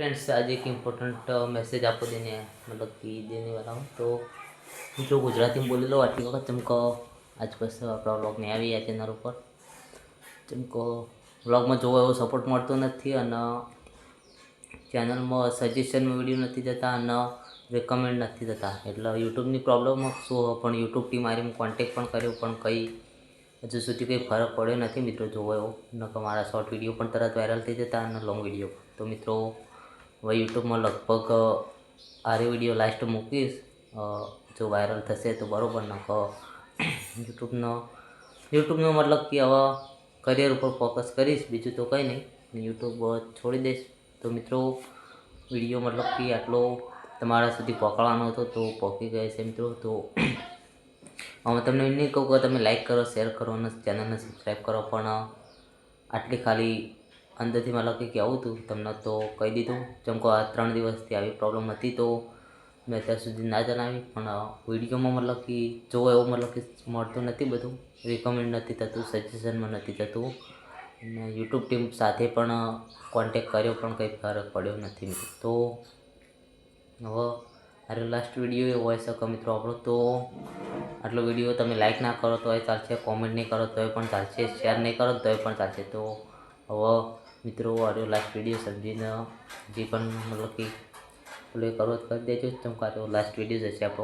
Friends आज एक important message आपको देने हैं मतलब कि देने वाला हूँ तो જો ગુજરાતીમાં બોલેલો આટલી વખત ચમકો આજ બસ આપણા વ્લોગ નહીં આવી આ ચેનલ ઉપર ચમકો વ્લોગમાં જોવો એવો સપોર્ટ મળતો નથી અને ચેનલમાં સજેશનમાં વિડીયો નથી જતા અને રેકમેન્ડ નથી થતા એટલે યુટ્યુબની પ્રોબ્લેમ શું હોય પણ યુટ્યુબ ટીમ મારી કોન્ટેક પણ કર્યો પણ કંઈ હજુ સુધી કંઈ ફરક પડ્યો નથી મિત્રો જોવો એવો નકર મારા શોર્ટ વિડીયો પણ તરત વાયરલ થઈ જતા અને લોંગ વિડીયો તો મિત્રો હવે યુટ્યુબમાં લગભગ આરે વીડિયો લાસ્ટ મૂકીશ. જો વાયરલ થશે તો બરાબર નકર યુટ્યુબનો યુટ્યુબનો મતલબ કે હવે કરિયર ઉપર ફોકસ કરીશ, બીજું તો કંઈ નહીં. યુટ્યુબ છોડી દઈશ. તો મિત્રો, વીડિયો મતલબ કે આટલો તમારા સુધી પકડવાનો હતો તો પહોંચી ગયા છે મિત્રો. તો અમે તમને એમ નહીં કહું કે તમે લાઈક કરો શેર કરો અને ચેનલને સબસ્ક્રાઈબ કરો, પણ આટલી ખાલી અંદરથી મતલબ કે કહેવું હતું તમને તો કહી દીધું. જેમ કે આ ત્રણ દિવસથી આવી પ્રોબ્લેમ હતી તો મેં અત્યાર સુધી ના જણાવી, પણ વિડીયોમાં મતલબ કે જો એવું મતલબ કે મળતું નથી બધું. રિકમેન્ડ નથી થતું સજેશનમાં નથી થતું. અને યુટ્યુબ ટીમ સાથે પણ કોન્ટેક કર્યો, પણ કંઈ ફરક પડ્યો નથી તો હવે આરો લાસ્ટ વીડિયો એવો હોય શકે મિત્રો આપણો. તો આટલો વીડિયો તમે લાઈક ના કરો તોય ચાલશે કોમેન્ટ નહીં કરો તોય પણ ચાલશે શેર નહીં કરો તોય પણ ચાલશે. તો હવે મિત્રો આરો લાસ્ટ વીડિયો સમજીને જે પણ મતલબ કે પ્લે કરો કરી દેજો. કેમ કાં તો લાસ્ટ વીડિયો જશે આપો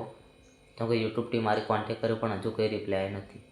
કેમ કે યુટ્યુબ ટીમ મારી કોન્ટેક કર્યો પણ હજુ કંઈ રિપ્લાય નથી.